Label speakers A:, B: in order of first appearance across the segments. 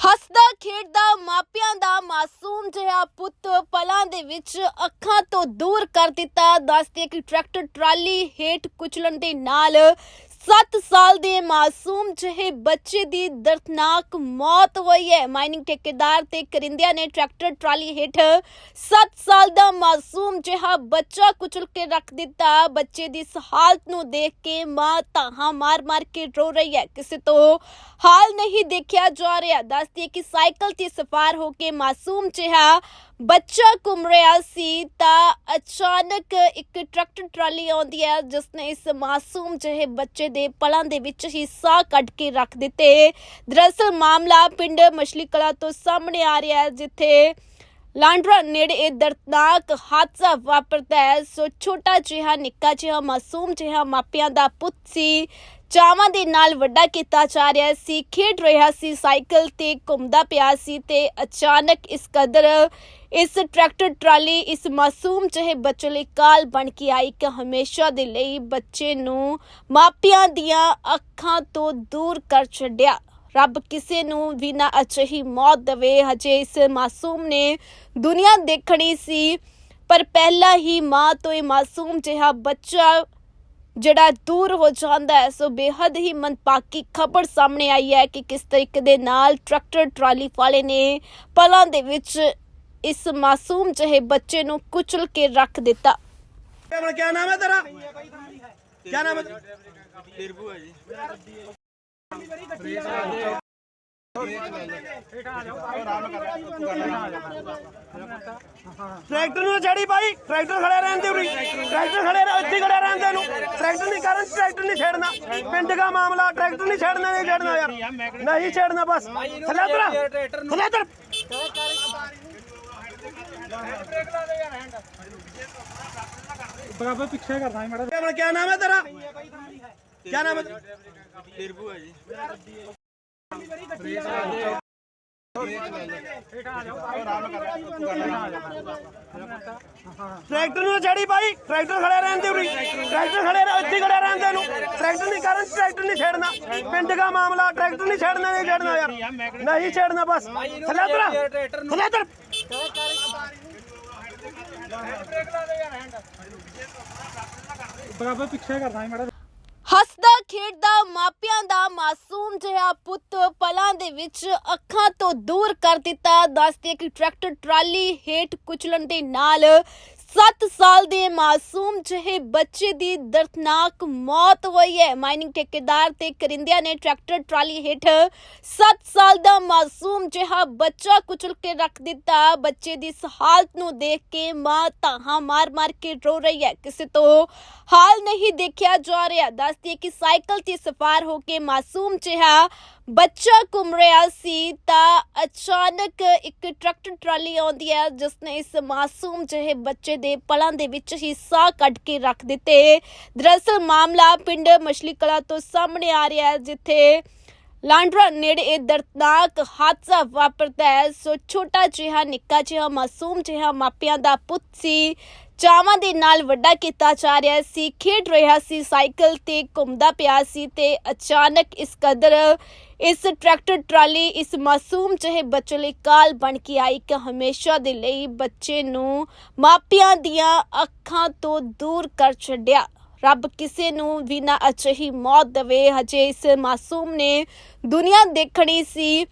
A: ਹੱਸਦਾ, ਖੇਡਦਾ, ਮਾਪਿਆਂ ਦਾ ਮਾਸੂਮ ਜਿਹਾ ਪੁੱਤ ਪਲਾਂ ਦੇ ਵਿੱਚ ਅੱਖਾਂ ਤੋਂ ਦੂਰ ਕਰ ਦਿੱਤਾ। ਦੱਸਦੇ ਕਿ ਟਰੈਕਟਰ ਟਰਾਲੀ ਹੇਠ ਕੁਚਲਣ ਦੇ ਨਾਲ 7 ਸਾਲ ਦੇ ਮਾਸੂਮ ਜਿਹੇ ਬੱਚੇ ਦੀ ਦਰਦਨਾਕ ਮੌਤ ਹੋਈ ਹੈ। ਮਾਈਨਿੰਗ ਠੇਕੇਦਾਰ ਤੇ ਕਰਿੰਦਿਆਂ ਨੇ ਟਰੈਕਟਰ ਟਰਾਲੀ ਹੇਠ 7 ਸਾਲ ਦਾ ਮਾਸੂਮ ਜਿਹਾ ਬੱਚਾ ਕੁਚਲ ਕੇ ਰੱਖ ਦਿੱਤਾ। ਬੱਚੇ ਦੀ ਇਸ ਹਾਲਤ ਨੂੰ ਦੇਖ ਕੇ ਮਾਂ ਤਾਹਾਂ ਮਾਰ-ਮਾਰ ਕੇ ਰੋ ਰਹੀ ਹੈ। ਕਿਸੇ ਤੋਂ ਹਾਲ ਨਹੀਂ ਦੇਖਿਆ ਜਾ ਰਿਹਾ। ਦੱਸਦੀ ਹੈ ਕਿ ਸਾਈਕਲ ਤੇ ਸਵਾਰ ਹੋ ਕੇ ਮਾਸੂਮ ਜਿਹਾ ਬੱਚਾ ਘੁੰਮ ਰਿਹਾ ਸੀ ਤਾਂ ਅਚਾਨਕ ਇੱਕ ਟਰੈਕਟਰ ਟਰਾਲੀ ਆਉਂਦੀ ਹੈ ਜਿਸ ਨੇ ਇਸ ਮਾਸੂਮ ਜਿਹੇ ਬੱਚੇ ਦੇ ਪਲਾਂ ਦੇ ਵਿੱਚ ਹੀ ਸਾਹ ਕੱਢ ਕੇ ਰੱਖ ਦਿੱਤੇ। ਦਰਅਸਲ ਮਾਮਲਾ ਪਿੰਡ ਮਛਲੀ ਕਲਾ ਤੋਂ ਸਾਹਮਣੇ ਆ ਰਿਹਾ ਹੈ, ਜਿੱਥੇ ਲਾਂਡਰਾ ਨੇੜੇ ਇਹ ਦਰਦਨਾਕ ਹਾਦਸਾ ਵਾਪਰਦਾ ਹੈ। ਸੋ ਛੋਟਾ ਜਿਹਾ, ਨਿੱਕਾ ਜਿਹਾ, ਮਾਸੂਮ ਜਿਹਾ ਮਾਪਿਆਂ ਦਾ ਪੁੱਤ ਸੀ। ਚਾਵਾਂ ਦੇ ਨਾਲ ਵੱਡਾ ਕੀਤਾ ਜਾ ਰਿਹਾ ਸੀ, ਖੇਡ ਰਿਹਾ ਸੀ, ਸਾਈਕਲ ਤੇ ਘੁੰਮਦਾ ਪਿਆ ਸੀ ਤੇ ਅਚਾਨਕ ਇਸ ਕਦਰ ਇਸ ਟਰੈਕਟਰ ਟਰਾਲੀ ਇਸ ਮਾਸੂਮ ਜਿਹੇ ਬੱਚੇ ਲਈ ਕਾਲ ਬਣ ਕੇ ਆਈ ਕਿ ਹਮੇਸ਼ਾ ਦੇ ਲਈ ਬੱਚੇ ਨੂੰ ਮਾਪਿਆਂ ਦੀਆਂ ਅੱਖਾਂ ਤੋਂ ਦੂਰ ਕਰ ਛੱਡਿਆ। ਰੱਬ ਕਿਸੇ ਨੂੰ ਵੀ ਨਾ ਅਜਿਹੀ ਮੌਤ ਦੇਵੇ। ਹਜੇ ਇਸ ਮਾਸੂਮ ਨੇ ਦੁਨੀਆ ਦੇਖਣੀ ਸੀ, ਪਰ ਪਹਿਲਾਂ ਹੀ ਮਾਂ ਤੋਂ ਇਹ ਮਾਸੂਮ ਜਿਹਾ ਬੱਚਾ ਜਿਹੜਾ ਦੂਰ ਹੋ ਜਾਂਦਾ ਹੈ, ਸੋ ਬੇहद ਹੀ ਮਨਪਾਕੀ ਖਬਰ ਸਾਹਮਣੇ ਆਈ ਹੈ ਕਿ ਕਿਸ ਤਰੀਕੇ ਦੇ ਨਾਲ ਟਰੈਕਟਰ ਟਰਾਲੀ ਵਾਲੇ ਨੇ ਪਲਾਂ ਦੇ ਵਿੱਚ ਇਸ ਮਾਸੂਮ ਜਿਹੇ ਬੱਚੇ ਨੂੰ ਕੁਚਲ ਕੇ ਰੱਖ ਦਿੱਤਾ।
B: ਕਮਲ ਕੀ
C: ਟਰੈਕਟਰ ਨੂੰ ਛੜੀ ਭਾਈ ਟਰੈਕਟਰ ਖੜੇ ਰਹਿੰਦੇ ਉਰੀ ਟਰੈਕਟਰ ਖੜੇ ਰਹਿ ਇੱਥੇ ਖੜੇ ਰਹਿਣ ਨੂੰ ਟਰੈਕਟਰ ਨਹੀਂ ਕਰਨ ਟਰੈਕਟਰ ਨਹੀਂ ਛੇੜਨਾ। ਪਿੰਡ ਦਾ ਮਾਮਲਾ ਟਰੈਕਟਰ ਨਹੀਂ ਛੇੜਨਾ ਨਹੀਂ ਛੇੜਨਾ ਯਾਰ। ਨਹੀਂ ਛੇੜਨਾ ਬਸ। ਥੱਲੇ ਉਤਰ। ਥੱਲੇ ਉਤਰ।
D: ਬਰਾਬਰ ਪਿੱਛੇ ਕਰਦਾ ਮੈਡਮ
C: ਕੇਵਲ ਕੀ ਨਾਮ ਹੈ ਤੇਰਾ? ਕੀ ਨਾਮ ਹੈ
B: ਤੇਰਬੂ ਹੈ ਜੀ।
C: ਟਰੈਕਟਰ ਨੂੰ ਚੜੀ ਭਾਈ ਟਰੈਕਟਰ ਖੜੇ ਰਹਿਣ ਦੇ ਉਰੀ ਟਰੈਕਟਰ ਖੜੇ ਰਹਿ ਇੱਥੇ ਖੜੇ ਰਹਿਣ ਦੇ ਨੂੰ ਟਰੈਕਟਰ ਨਹੀਂ ਕਰਨ ਟਰੈਕਟਰ ਨਹੀਂ ਛੇੜਨਾ। ਪਿੰਡ ਦਾ ਮਾਮਲਾ ਟਰੈਕਟਰ ਨਹੀਂ ਛੇੜਨਾ ਨਹੀਂ ਛੇੜਨਾ ਯਾਰ। ਨਹੀਂ ਛੇੜਨਾ ਬਸ। ਥੱਲੇ ਉਤਰ। ਥੱਲੇ ਉਤਰ।
D: ਬਰਾਬਰ ਪਿੱਛੇ ਕਰਦਾ ਮੈਡਮ
A: ਹੱਸਦਾ ਖੇਡਦਾ ਮਾਪਿਆਂ ਦਾ ਮਾਸੂਮ ਜਿਹਾ ਪੁੱਤ ਪਲਾਂ ਦੇ ਵਿੱਚ ਅੱਖਾਂ ਤੋਂ ਦੂਰ ਕਰ ਦਿੱਤਾ। ਦੱਸਦੇ ਕਿ ਟਰੈਕਟਰ ਟਰਾਲੀ ਹੇਠ ਕੁਚਲਣ ਦੇ ਨਾਲ 7 ਸਾਲ ਦੇ ਮਾਸੂਮ ਜਿਹੇ ਬੱਚੇ ਦੀ ਦਰਦਨਾਕ ਮੌਤ ਹੋਈ ਹੈ। ਮਾਈਨਿੰਗ ਠੇਕੇਦਾਰ ਤੇ ਕਰਿੰਦਿਆਂ ਨੇ ਟਰੈਕਟਰ, ਟਰਾਲੀ ਹੇਠ 7 ਸਾਲ ਦਾ ਮਾਸੂਮ ਜਿਹਾ ਬੱਚਾ ਕੁਚਲ ਕੇ ਰੱਖ ਦਿੱਤਾ। ਬੱਚੇ ਦੀ ਇਸ ਹਾਲਤ ਨੂੰ ਦੇਖ ਕੇ ਮਾਂ ਤਾਂ ਮਾਰ-ਮਾਰ ਕੇ ਰੋ ਰਹੀ ਹੈ। ਕਿਸੇ ਤੋਂ ਹਾਲ ਨਹੀਂ ਦੇਖਿਆ ਜਾ ਰਿਹਾ। ਦੱਸਦੀ ਹੈ ਕਿ ਸਾਈਕਲ ਤੇ ਸਫਾਰ ਹੋ ਕੇ ਮਾਸੂਮ ਜਿਹਾ ਬੱਚਾ ਘੁੰਮ ਰਿਹਾ ਸੀ ਤਾਂ ਅਚਾਨਕ ਇੱਕ ਟਰੈਕਟਰ ਟਰਾਲੀ ਆਉਂਦੀ ਹੈ ਜਿਸ ਨੇ ਇਸ ਮਾਸੂਮ ਜਿਹੇ ਬੱਚੇ ਦੇ ਪਲਾਂ ਦੇ ਵਿੱਚ ਹੀ ਸਾਹ ਕੱਢ ਕੇ ਰੱਖ ਦਿੱਤੇ। ਦਰਅਸਲ ਮਾਮਲਾ ਪਿੰਡ ਮਛਲੀ ਕਲਾ ਤੋਂ ਸਾਹਮਣੇ ਆ ਰਿਹਾ ਹੈ, ਜਿੱਥੇ ਲਾਂਡਰਾ ਨੇੜੇ ਇਹ ਦਰਦਨਾਕ ਹਾਦਸਾ ਵਾਪਰਦਾ ਹੈ। ਸੋ ਛੋਟਾ ਜਿਹਾ, ਨਿੱਕਾ ਜਿਹਾ, ਮਾਸੂਮ ਜਿਹਾ ਮਾਪਿਆਂ ਦਾ ਪੁੱਤ ਸੀ। ਚਾਵਾਂ ਦੇ ਨਾਲ ਵੱਡਾ ਕੀਤਾ ਜਾ ਰਿਹਾ ਸੀ, ਖੇਡ ਰਿਹਾ ਸੀ, ਸਾਈਕਲ ਤੇ ਘੁੰਮਦਾ ਪਿਆ ਸੀ ਤੇ ਅਚਾਨਕ ਇਸ ਕਦਰ ਇਸ ਟਰੈਕਟਰ ਟਰਾਲੀ ਇਸ ਮਾਸੂਮ ਜਿਹੇ ਬੱਚੇ ਲਈ ਕਾਲ ਬਣ ਕੇ ਆਈ ਕਿ ਹਮੇਸ਼ਾ ਦੇ ਲਈ ਬੱਚੇ ਨੂੰ ਮਾਪਿਆਂ ਦੀਆਂ ਅੱਖਾਂ ਤੋਂ ਦੂਰ ਕਰ ਛੱਡਿਆ। ਰੱਬ ਕਿਸੇ ਨੂੰ ਵੀ ਨਾ ਅਜਿਹੀ ਮੌਤ ਦੇਵੇ। ਹਜੇ ਇਸ ਮਾਸੂਮ ਨੇ ਦੁਨੀਆ ਦੇਖਣੀ ਸੀ,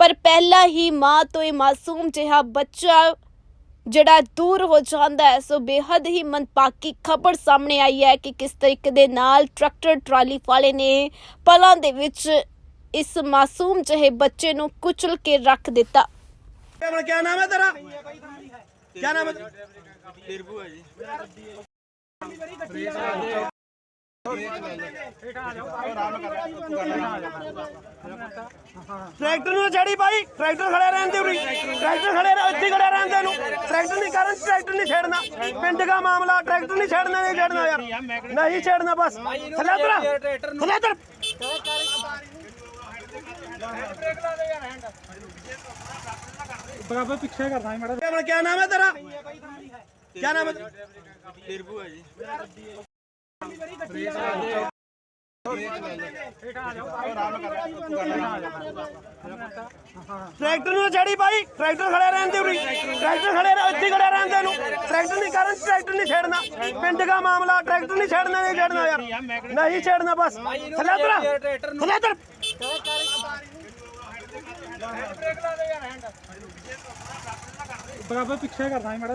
A: ਪਰ ਪਹਿਲਾਂ ਹੀ ਮਾਂ ਤੋਂ ਇਹ ਮਾਸੂਮ ਜਿਹਾ ਬੱਚਾ ਜਿਹੜਾ ਦੂਰ ਹੋ ਜਾਂਦਾ ਹੈ, ਸੋ ਬੇहद ਹੀ ਮਨਪਾਕੀ ਖਬਰ ਸਾਹਮਣੇ ਆਈ ਹੈ ਕਿ ਕਿਸ ਤਰੀਕੇ ਦੇ ਨਾਲ ਟਰੈਕਟਰ ਟਰਾਲੀ ਵਾਲੇ ਨੇ ਪਲਾਂ ਦੇ ਵਿੱਚ ਇਸ ਮਾਸੂਮ ਜਿਹੇ ਬੱਚੇ ਨੂੰ ਕੁਚਲ ਕੇ ਰੱਖ ਦਿੱਤਾ।
B: ਕਮਲ
C: ਟਰੈਕਟਰ ਨੂੰ ਛੜੀ ਭਾਈ ਟਰੈਕਟਰ ਖੜੇ ਰਹਿੰਦੇ ਉਰੀ ਟਰੈਕਟਰ ਖੜੇ ਰਹਿ, ਇੱਥੇ ਖੜੇ ਰਹਿੰਦੇ ਨੂੰ ਟਰੈਕਟਰ ਨਹੀਂ ਕਰਨ, ਟਰੈਕਟਰ ਨਹੀਂ ਛੇੜਨਾ। ਪਿੰਡ ਦਾ ਮਾਮਲਾ, ਟਰੈਕਟਰ ਨਹੀਂ ਛੇੜਨਾ ਨਹੀਂ ਛੇੜਨਾ ਯਾਰ। ਨਹੀਂ ਛੇੜਨਾ ਬਸ। ਥੱਲੇ ਤਰ ਥੱਲੇ ਤਰ
D: ਬਰਾਬਰ ਪਿੱਛੇ ਕਰਦਾ ਮੈਡਮ
C: ਆਪਣਾ ਕੀ ਨਾਮ ਹੈ
B: ਤੇਰਾ? ਕੀ ਨਾਮ
C: ਟਰੈਕਟਰ ਨੂੰ ਚੜੀ ਭਾਈ ਟਰੈਕਟਰ ਖੜੇ ਰਹਿੰਦੇ ਉਰੀ ਟਰੈਕਟਰ ਖੜੇ ਰਹਿ ਇੱਥੇ ਖੜੇ ਰਹਿੰਦੇ ਨੂੰ ਟਰੈਕਟਰ ਨਹੀਂ ਕਰਨ ਟਰੈਕਟਰ ਨਹੀਂ ਛੇੜਨਾ। ਪਿੰਡ ਦਾ ਮਾਮਲਾ ਟਰੈਕਟਰ ਨਹੀਂ ਛੇੜਨਾ ਨਹੀਂ ਛੇੜਨਾ ਯਾਰ। ਨਹੀਂ ਛੇੜਨਾ ਬਸ। ਥੱਲੇ ਤਰ ਥੱਲੇ ਤਰ
D: ਬਰਾਬਰ ਪਿੱਛੇ ਕਰਦਾ ਸੀ ਮੈਡਮ